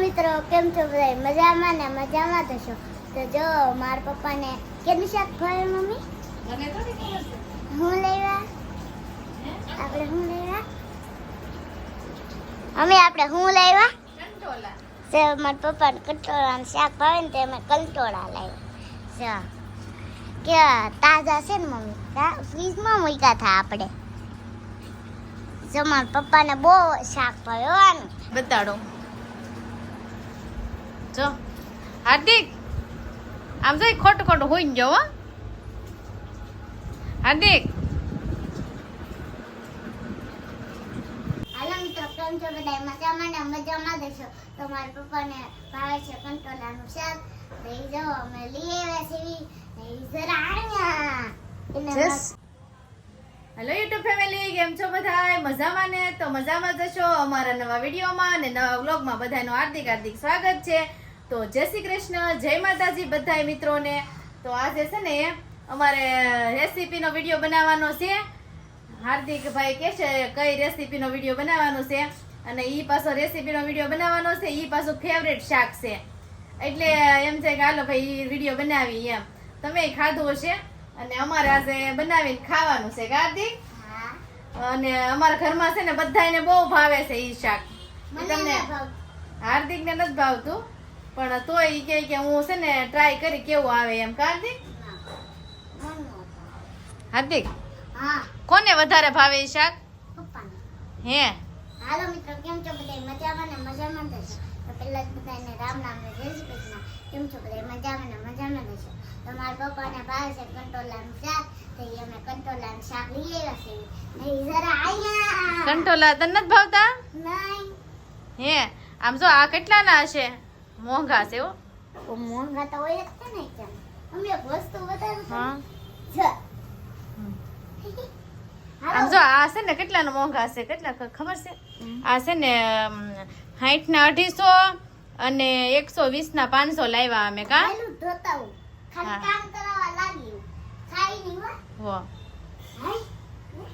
મિત્રો કેમ છો બધા? મજામાં ને મજામાં તો છો? તો જો મારા પપ્પાને કેનું શાક ભાવે મમ્મી. હું લેવા? આપણે હું લેવા? અમે આપણે હું લેવા? કંટોલા. તે મારા પપ્પાને કંટોળાનું શાક ભાવે ને તે અમે કંટોળા લાવ્યા. કે તાજા છે ને મમ્મી? તા ફ્રીજમાં મૂક્યા હતા આપણે. જો મારા પપ્પાને બહુ શાક ભાવ્યો આનું. બતાડો. જો. હાર્દિક આમ તો ખોટું ખોટું હોઈ ગયો હાર્દિક. હાલો મિત્રો કેમ છો બધા? મજામાં ને? મજામાં દેશો તો મારા પપ્પાને ભાવે છે કંટોલાનું શાક. તો ઈ જો અમે લઈ આવ્યા છીએ. ને ઈ જરા આયા હેલો યુટ્યુબ ફેમિલી કેમ છો બધા મજામાં ને? તો મજામાં જશો અમારા નવા વિડીયોમાં અને નવા વ્લોગમાં બધાનું હાર્દિક હાર્દિક સ્વાગત છે. તો જય શ્રી કૃષ્ણ જય માતાજી બધા મિત્રોને. તો આજે છે ને અમારે રેસીપીનો વીડિયો બનાવવાનો છે. હાર્દિકભાઈ કહે છે કઈ રેસીપીનો વીડિયો બનાવવાનો છે અને એ પાછો રેસીપીનો વીડિયો બનાવવાનો છે એ પાછું ફેવરેટ શાક છે. એટલે એમ છે કે હાલો ભાઈ ઈ વીડિયો બનાવી એમ. તમે ખાધું હશે અને અમારે આજે બનાવીને ખાવાનું છે હાર્દિક? અને અમારા ઘરમાં છે ને બધાને બહુ ભાવે છે ઈ શાક. મને તમને હાર્દિકને હાર્દિક ને નથી ભાવતું? પણ તોય એ કહે કે હું છે ને ટ્રાય કરી કેવું આવે એમ. કાર્તિક હાર્દિક? ના નો હા. કોને વધારે ભાવે એ શાક? પપ્પાને. હે? હાલો મિત્રો કેમ છો બધા મજામાં ને? મજામાં જ તો પહેલા જ બધાને રામ નામ ને જય શ્રી કૃષ્ણ. કેમ છો બધા મજામાં ને? મજામાં દેશો તો મારા પપ્પાને ભાવે છે કંટોલાનું શાક. તો એ અમે કંટોલાનું શાક લઈ આવ્યા છે. ને ઈ જરા આયા. કંટોલા તને નથી ભાવતા? નહીં. હે? આમ જો આ કેટલાના હશે? મોંઘા છે હો. ઓ મોંઘા તો હોય જ છે ને કેમ અમે એક વસ્તુ બતાવું હા. આમ જો આ છે ને કેટલાના મોંઘા છે? કેટલા ખબર છે? આ છે ને સાઠ ના અઢીસો અને એકસો વીસ ના પાંચસો લાવ્યા અમે કા?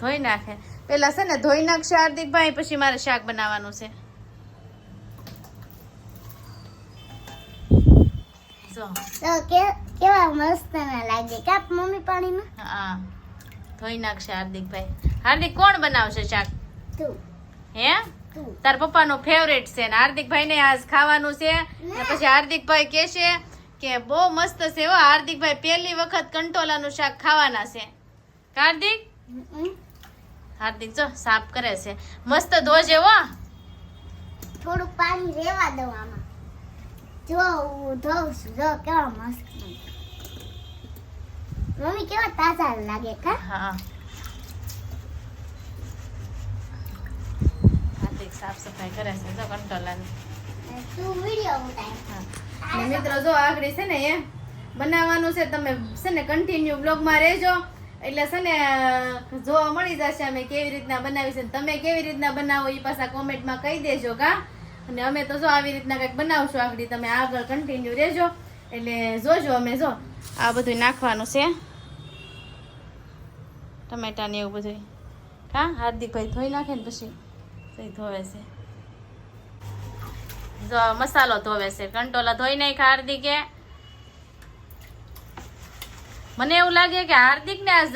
ધોઈ નાખે. પેલા છે ને ધોઈ નાખશે હાર્દિકભાઈ પછી મારે શાક બનાવવાનું છે. જો તો કે કેવા મસ્ત ના લાગે. કાપ મમ્મી પાણીમાં? હા ધોઈ નાખશે હાર્દિકભાઈ. હાર્દિક કોણ બનાવશે શાક? તું. હે? તાર તાર પપ્પાનું ફેવરેટ છે ને હાર્દિકભાઈ ને આજ ખાવાનું છે. ને? પછી હાર્દિકભાઈ કહે છે કે બહુ મસ્ત છે હો હાર્દિકભાઈ પહેલી વખત કંટોલાનું શાક ખાવાના છે. હાર્દિક? હાર્દિક જો સાફ કરે છે. મસ્ત ધોજે હો. થોડુંક પાણી રેવા દો આમાં. જો હું ધોઉં છું જો કેવા મસ્ત મમ્મી કેવા તાજા લાગે કા હા સાફ સફાઈ કરે છે જો કંટોલાની તું વિડિયો ઉતાર હા。મિત્રો જો આગળ છે ને એ બનાવવાનું છે તમે છે ને કન્ટિન્યુ બ્લોગમાં રહેજો. એટલે છે ને જોવા મળી જશે અમે કેવી રીતના બનાવી છે તમે કેવી રીતના બનાવો એ પાછા કોમેન્ટમાં કહી દેજો કા? અને અમે તો જો આવી રીતના કંઈક બનાવશું આગળ તમે આગળ કન્ટિન્યુ રહેજો. એટલે જોજો અમે જો. આ બધું નાખવાનું છે. ટમેટા ને એવું બધું કા હાર્દિકભાઈ ધોઈ નાખે ને પછી તો ધોવે છે. જો મસાલો ધોવે છે. કંટોલા ધોઈ નાખ હાર્દિકે. મને એવું લાગે કે હાર્દિક ને આજ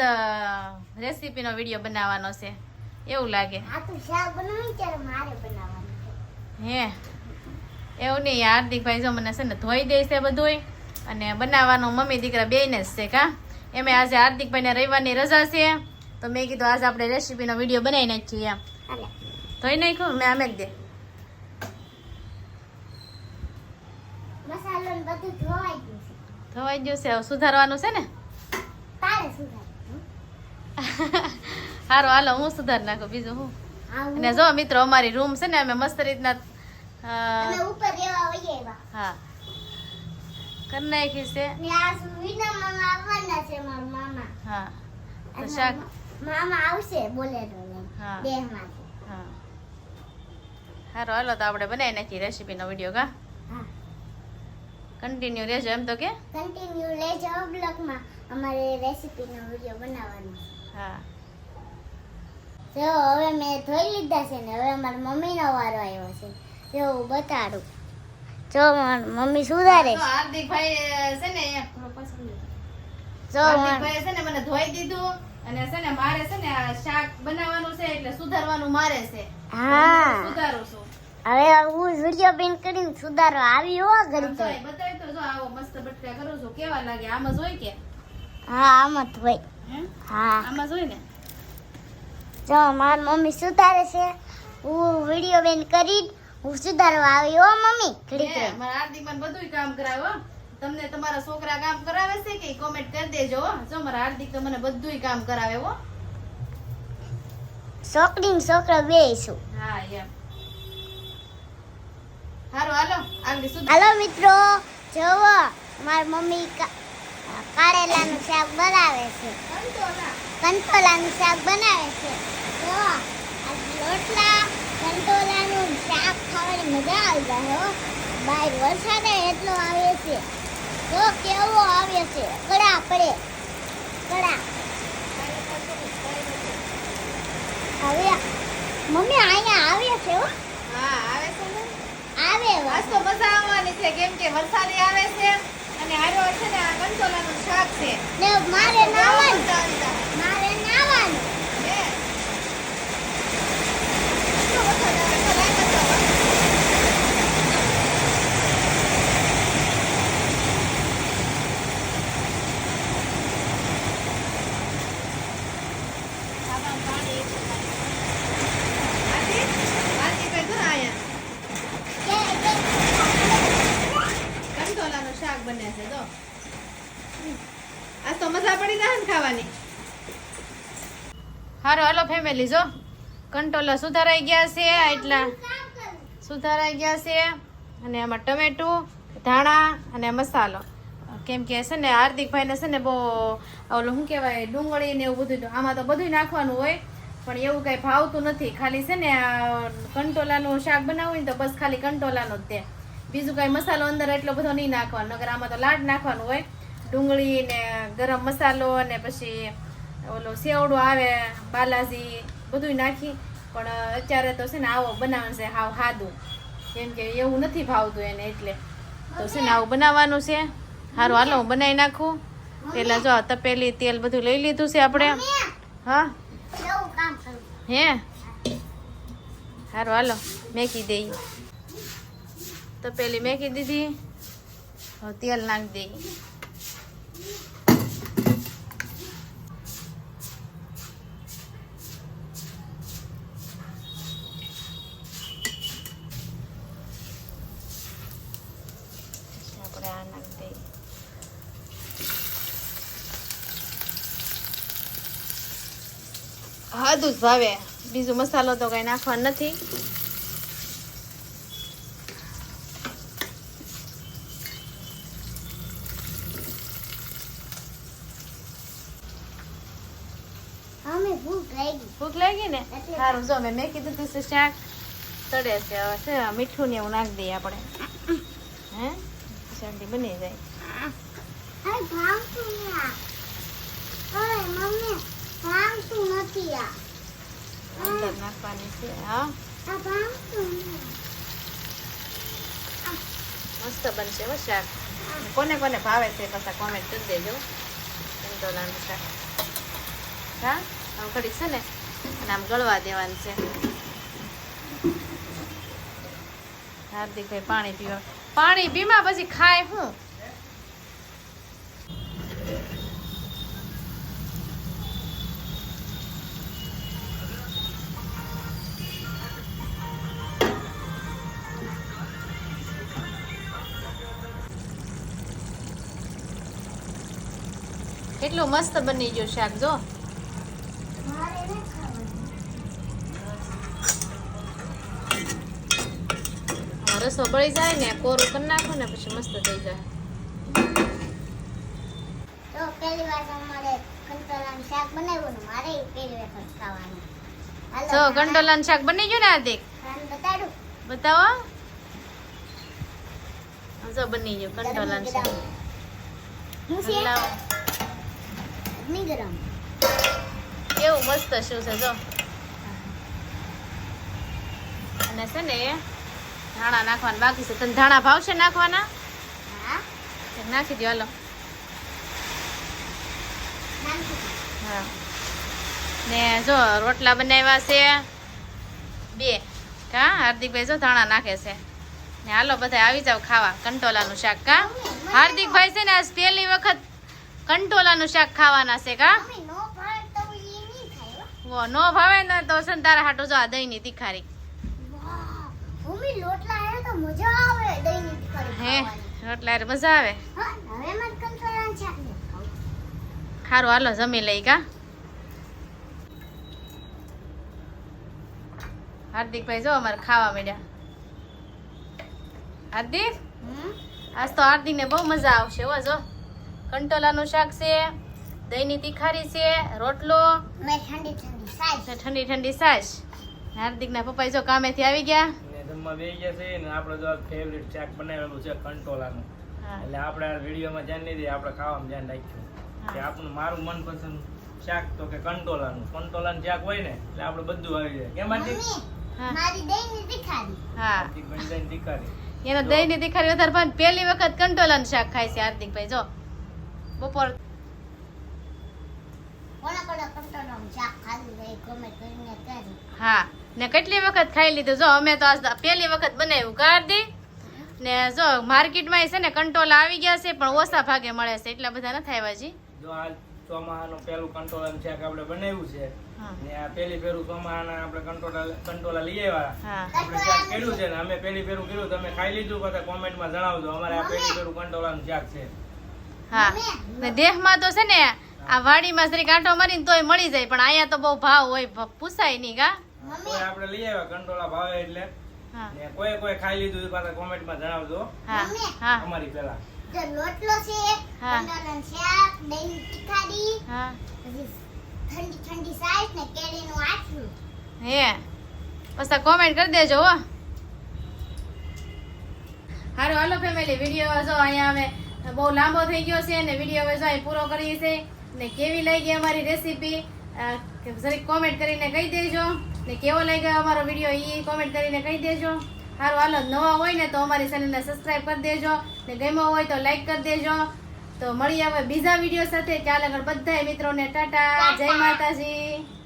રેસીપી નો વીડિયો બનાવવાનો છે. એવું લાગે. આ તો શાક બનાવી ત્યારે મારે બનાવવાનું. હે. એવું નહીં હાર્દિકભાઈ જો મને છે ને ધોઈ દે છે બધુંય. અને બનાવવાનું મમ્મી દીકરા બેને જ છે કા. એમે આજે હાર્દિકભાઈને રવિવારની રજા છે. તો મેં કીધું આજે આપણે રેસીપીનો વીડિયો બનાવી નાખીએ એમ. ધોઈ નાખ્યું? મેં આમે જ દે બધું ધોવાઈ ગયું છે. હવે સુધારવાનું છે ને? સારું હાલો હું સુધાર નાખું બીજું હું. અને જો મિત્રો અમારી રૂમ છે ને અમે મસ્ત રીતના અમે ઉપર એવા હા. કરી નાખી છે. ને આ સુવિધા મામા આવવાના છે મારા મામા. હા. તો શાક? મામા આવશે બોલેરો હા. દેહમાંથી. હા. સારું હાલો તો આપણે બનાવી નાખીએ રેસીપીનો વીડિયો કા? હા. કન્ટિન્યુ રહેજો એમ તો કે? કન્ટિન્યુ લેજો બ્લોગમાં. અમારે રેસીપીનો વીડિયો બનાવવાનો હા. જો હવે મેં ધોઈ લીધા છે ને હવે મારી મમ્મીનો વારો આવ્યો છે. જો બતાડું. જો મારી મમ્મી સુધારે. હાર્દિકભાઈ છે ને એ થોડો પાછળ લે. જો મારી- છે ને મને ધોઈ દીધું અને છે ને મારે છે ને શાક બનાવવાનું છે એટલે સુધારવાનું મારે છે. હા. સુધારું છું. હવે હું વીડિયો પિન કરીને સુધારો આવી હો આમ ઘડી બતાવી તો જો આવો મસ્ત બટકા કરું છું. કેવા લાગે? આમ જ હોય કે? હા આમ જ હોય. હા? આમ જ હોય ને? જો મારી મમ્મી સુધારે છે. હું વીડિયો બેન કરી હું સુધારવા આવી હો મમ્મી ઘડીક મારા હાર્દિક પણ બધુંય કામ કરાવો તમને તમારા છોકરા કામ કરાવે છે કે કોમેન્ટ કરી દેજો જો મારા હાર્દિક તો મને બધુંય કામ કરાવે હો. છોકરી ને છોકરો બે છું. હા એમ. હારું હાલો આગળ હાલો મિત્રો જોવો મારી મમ્મી કારેલાનું શાક બનાવે છે. કંટોલાનું શાક બનાવે છે. જો આ રોટલા કંટોલાનું શાક ખાવાની મજા આવી જાય હો. બહાર વરસાદ એટલો આવે છે. તો કેવો આવે છે. કડા પડે. કડા હવે મમ્મી અહીંયા આવે છે હો. હા આવે છે ને? આવે આજ તો મજા આવવાની છે કેમ કે વરસાદી આવે છે. અને હારો છે ને કંટોલાનું શાક છે. ને મારે બહુ નાવાનું મજા આવી જાય. મારે નાવાનું હે? કેટલો વરસાદ આવે છે, લાઈટ જ આવે. ખાવામાં પાણી એટલું લાગે. આરતી? આરતી કઈ જો આયા. કે- કંટોલાનું શાક બને છે જો આજ તો મજા પડી જાય ખાવાની. હારો, હાલો ફેમિલી જો. કંટોલા સુધારાઈ ગયા છે એટલા સુધારાઈ ગયા છે. અને આમાં ટમેટું, ધાણા અને મસાલો. કેમ કે છે ને, હાર્દિકભાઈને છે ને બહુ, ઓલું શું કહેવાય, ડુંગળી ને એવું બધું આમાં તો બધું નાખવાનું હોય. પણ એવું કાંઈ ભાવતું નથી. ખાલી છે ને કંટોલાનું શાક બનાવવું ને તો બસ ખાલી કંટોલાનું જ તે. બીજું કાંઈ મસાલો અંદર એટલો બધો નહીં નાખવાનો. નગર આમાં તો લાડ નાખવાનું હોય. ડુંગળી ને ગરમ મસાલો ને પછી ઓલો સેવડો આવે, બાલાજી બધું નાખી. પણ અત્યારે તો છે ને આવો બનાવવાનું છે હાવ સાદું કેમ કે એવું નથી ભાવતું એને એટલે. તો છે ને આવું બનાવવાનું છે. સારું હાલો, હું બનાવી નાખું. પેલા જો તપેલી તેલ બધું લઈ લીધું છે આપણે. હા? હે? સારું હાલો મેકી દઈએ તપેલી મેકી દીધી. તેલ નાખી દઈએ પછી આપણે આ નાખી દઈએ હાદું જ ભાવે. બીજો મસાલો તો કઈ નાખવાનો નથી. ભૂખ લાગી. ને? સારું જો મેં કીધું તું શાક તડે છે હવે છે મીઠું ને એવું નાખી દઈએ આપણે. હે? શાંતિ બની જાય અરે ભાવતું નહીં આ અરે મમ્મી ભાવતું નથી આ અંદર નાખવાની છે હા આ ભાંગતું મસ્ત બનશે હો શાક કોને કોને ભાવે છે પાછા કોમેન્ટ કરી દેજો કંટોલાનું શાક હા આમ ઘડીક છે ને અને આમ ગળવા દેવાનું છે હાર્દિકભાઈ પાણી પીવા પાણી પીમાં પછી ખાય શું કેટલું મસ્ત બની ગયું શાક જો. રસો બળી જાય ને કોરું કરી નાખો ને પછી મસ્ત થઈ જાય. તો પહેલી વાર અમારે કંટોલાનું શાક બનાવ્યું ને મારે પહેલી વખત ખાવાનું. હાલો, કંટોલાનું શાક બની ગયું ને બતાડું. બતાવો. જો બની ગયું કંટોલાનું શાક. નહીં ગરમ. કેવું મસ્ત શું છે જો. અને છે ને ધાણા નાખવાના બાકી છે. તને ધાણા ભાવશે નાખવાના? નાખી દો હાલો. હા. ને જો રોટલા બનાવ્યા છે. બે. કા? હાર્દિકભાઈ જો ધાણા નાખે છે. ને હાલો બધા આવી જાવ ખાવા. કંટોલાનું શાક કા? હાર્દિકભાઈ છે ને આજ પહેલી વખત કંટોલાનું શાક ખાવાના છે કા? Mummy no. વો નો ભાવે ને તો સંતારા હાટો જો આ દહીંની તીખારી. વાહ મમ્મી લોટલા આવે તો મજા આવે દહીંની તીખારી હે રોટલા હારે મજા આવે. હવે મત કંટ્રોલ શાક ને સારું હાલો જમી લઈ કા. હાર્દિકભાઈ જો અમારે ખાવા માંડ્યા. હાર્દિક? આજ તો હાર્દિકને બહુ મજા આવશે હો જો. કંટોલાનું શાક છે દહીંની તીખારી છે રોટલો. ઠંડી ઠંડી ઠંડી ઠંડી હાર્દિકના પપ્પા જો કામેથી આવી ગયા. ને જમવા બેસી ગયા છે ને આપણે જો ફેવરિટ શાક બનાવેલું છે કંટોલાનું. એટલે આપણે આ વિડીયોમાં ધ્યાન નહીં દઈએ આપણે ખાવામાં ધ્યાન રાખ્યું કે આપણું મારું મનપસંદ શાક તો કે કંટોલાનું. કંટોલાનું શાક હોય ને એટલે આપણે બધું આવી જાય. કેમ? હા. મારી દહીંની તીખારી. હા. તીખારી. એનો દહીંની તિખારી વધારે પણ પહેલી વખત કંટોલાનું શાક ખાય છે હાર્દિકભાઈ જો. બપોર છે હા ને કેટલી વખત ખાઈ લીધું? જો અમે તો આજ પહેલી વખત બનાવ્યું કાઢી ને જો માર્કેટમાં છે ને કંટોલા આવી ગયા છે પણ ઓછા ભાગે મળે છે એટલા બધા નથી આવ્યા જી. જો આ ચોમાસાનું પેલું કંટોલાનું શાક આપણે બનાવ્યું છે ને આ પેલી ફેરું ચોમાસાના આપણે કંટોલા કંટોલા લઈ આવ્યા. હા. આપણે શાક કર્યું છે ને અમે પેલી ફેરું કર્યું તમે ખાઈ લીધું પછી કોમેન્ટમાં જણાવજો અમારે આ પેલી ફેરું કંટોલાનું શાક છે. હા. ને દેહમાં તો છે ને આ વાડીમાં શ્રી કાંઠો મારીને તોય મળી જાય પણ અહીંયા તો બહુ ભાવ હોય પૂછાય નહીં કા? કોઈ આપણે લઈ આવ્યા કંટોળા ભાવે એટલે. હા. ને કોઈ કોઈ ખાઈ લીધું પાછા કોમેન્ટમાં જણાવજો. હા હા. અમારી પેલા જો લોટલો છે હા. કંટ્રોલનું શાક દહીંની તીખારી હા. ઠંડી ઠંડી સાઈઝ ને કેરીનું આટલું હે. પછી કોમેન્ટ કરી દેજો હો. હારું હાલો ફેમિલી વીડિયો જો અહીંયા અમે બહુ લાંબો થઈ ગયો છે ને વીડિયો હવે જો પૂરો કરીએ છે ને કેવી લાગી અમારી રેસીપી જરીક કોમેન્ટ કરીને કહી દેજો. ને કેવો લાગ્યો અમારો વીડિયો એ કોમેન્ટ કરીને કહી દેજો. સારું હાલો નવા હોય ને તો અમારી ચેનલને સબસ્ક્રાઈબ કરી દેજો. ને ગમ્યો હોય તો લાઈક કરી દેજો. તો મળીએ હવે બીજા વીડિયો સાથે. ચાલ આગળ બધા મિત્રોને ટાટા. જય માતાજી.